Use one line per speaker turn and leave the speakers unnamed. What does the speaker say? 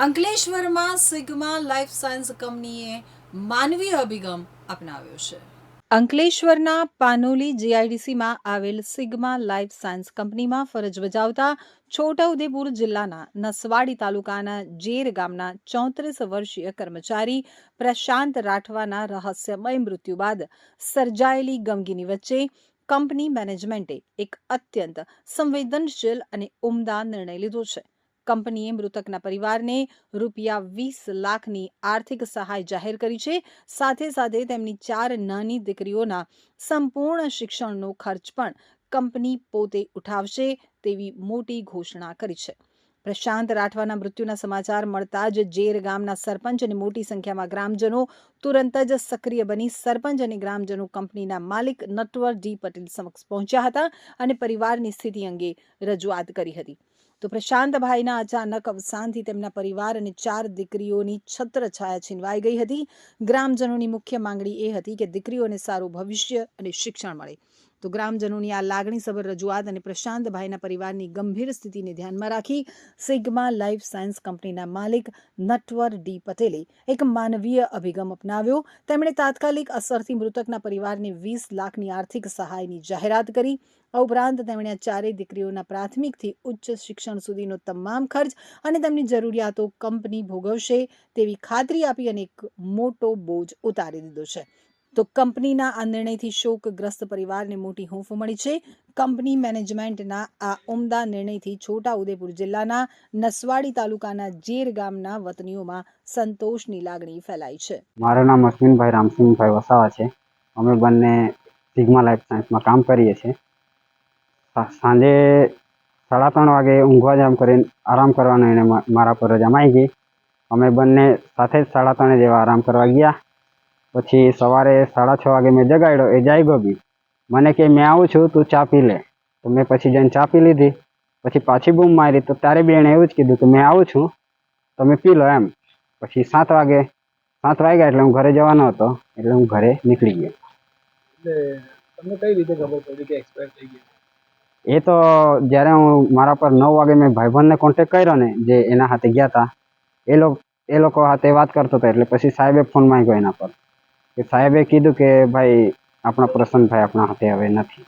અંકલેશ્વરમાં sigma life science કંપનીએ માનવીય અભિગમ અપનાવ્યો છે. અંકલેશ્વરના પાનોલી જીઆઈડીસીમાં આવેલ સિગ્મા લાઈફ સાયન્સ કંપનીમાં ફરજ બજાવતા છોટાઉદેપુર જિલ્લાના નસવાડી તાલુકાના જેર ગામના ચોત્રીસ વર્ષીય કર્મચારી પ્રશાંત રાઠવાના રહસ્યમય મૃત્યુ બાદ સર્જાયેલી ગમગીની વચ્ચે કંપની મેનેજમેન્ટે એક અત્યંત સંવેદનશીલ અને ઉમદા નિર્ણય લીધો છે. કંપનીએ મૃતકના પરિવારને રૂપિયા વીસ લાખની આર્થિક સહાય જાહેર કરી છે. સાથે સાથે તેમની ચાર નાની દીકરીઓના સંપૂર્ણ શિક્ષણનો ખર્ચ પણ કંપની પોતે ઉઠાવશે તેવી મોટી ઘોષણા કરી છે. પ્રશાંત રાઠવાના મૃત્યુના સમાચાર મળતા જ જેર ગામના સરપંચ અને મોટી સંખ્યામાં ગ્રામજનો તુરંત જ સક્રિય બની સરપંચ અને ગ્રામજનો કંપનીના માલિક નટવર ડી પટેલ સમક્ષ પહોંચ્યા હતા અને પરિવારની સ્થિતિ અંગે રજૂઆત કરી હતી. તો પ્રશાંતભાઈના અચાનક અવસાનથી તેમના પરિવાર અને ચાર દીકરીઓની છત્રછાયા છીનવાઈ ગઈ હતી. ગ્રામજનોની મુખ્ય માંગણી એ હતી કે દીકરીઓને સારું ભવિષ્ય અને શિક્ષણ મળે. તો ગ્રામજનોની આ લાગણીસભર રજૂઆત અને પ્રશાંતભાઈના પરિવારની ગંભીર સ્થિતિને ધ્યાનમાં રાખી સિગ્મા લાઈફ સાયન્સ કંપનીના માલિક નટવર ડી પટેલે એક માનવીય અભિગમ અપનાવ્યો. તેમણે તાત્કાલિક અસરથી મૃતકના પરિવારને વીસ લાખની આર્થિક સહાયની જાહેરાત કરી. આ ઉપરાંત તેમણે આ ચારેય દીકરીઓના પ્રાથમિકથી ઉચ્ચ શિક્ષણ સુધીનો તમામ ખર્ચ અને તેમની જરૂરિયાતો કંપની ભોગવશે તેવી ખાતરી આપી અને એક મોટો બોજ ઉતારી દીધો છે. તો કંપનીના આ નિર્ણયથી શોકગ્રસ્ત પરિવારને મોટી હૂંફ મળી છે. કંપની મેનેજમેન્ટના આ ઉમદા નિર્ણયથી છોટા ઉદેપુર જિલ્લાના નસવાડી તાલુકાના જેર ગામના વતનીઓમાં સંતોષની લાગણી ફેલાઈ છે.
મારું નામ અશ્વિનભાઈ રામસિંહભાઈ વસાવા છે. અમે બંને સિગ્મા લાઈફ સાયન્સમાં કામ કરીએ છીએ. સાંજે સાડા ત્રણ વાગે ઊંઘવા જામ કરીને આરામ કરવાનો એને મારા પર રજા માગી. ગઈ અમે બંને સાથે જ સાડા ત્રણે જેવા આરામ કરવા ગયા. પછી સવારે સાડા છ વાગે મેં જગાડ્યો એ જાગ્યો બી મને કે મેં આવું છું તું ચા પી લે. તો મેં પછી જઈને ચા પી લીધી. પછી પાછી બૂમ મારી તો ત્યારે બી એણે એવું જ કીધું કે મેં આવું છું તમે પી લો એમ. પછી સાત વાગે સાત વાગ્યા એટલે હું ઘરે જવાનો હતો એટલે હું ઘરે નીકળી ગયો.
એટલે તમને કઈ રીતે ખબર પડી કે એક્સપાયર થઈ ગઈ
એ તો જ્યારે હું મારા પર નવ વાગે મેં ભાઈબંધને કોન્ટેક કર્યો ને જે એના હાથે ગયા હતા એ લોકો એ લોકો હાથે વાત કરતો હતો એટલે પછી સાહેબે ફોન માંગ્યો એના પર. કે સાહેબે કીધું કે ભાઈ આપણા પ્રસન્નભાઈ આપણા હાથે હવે નથી.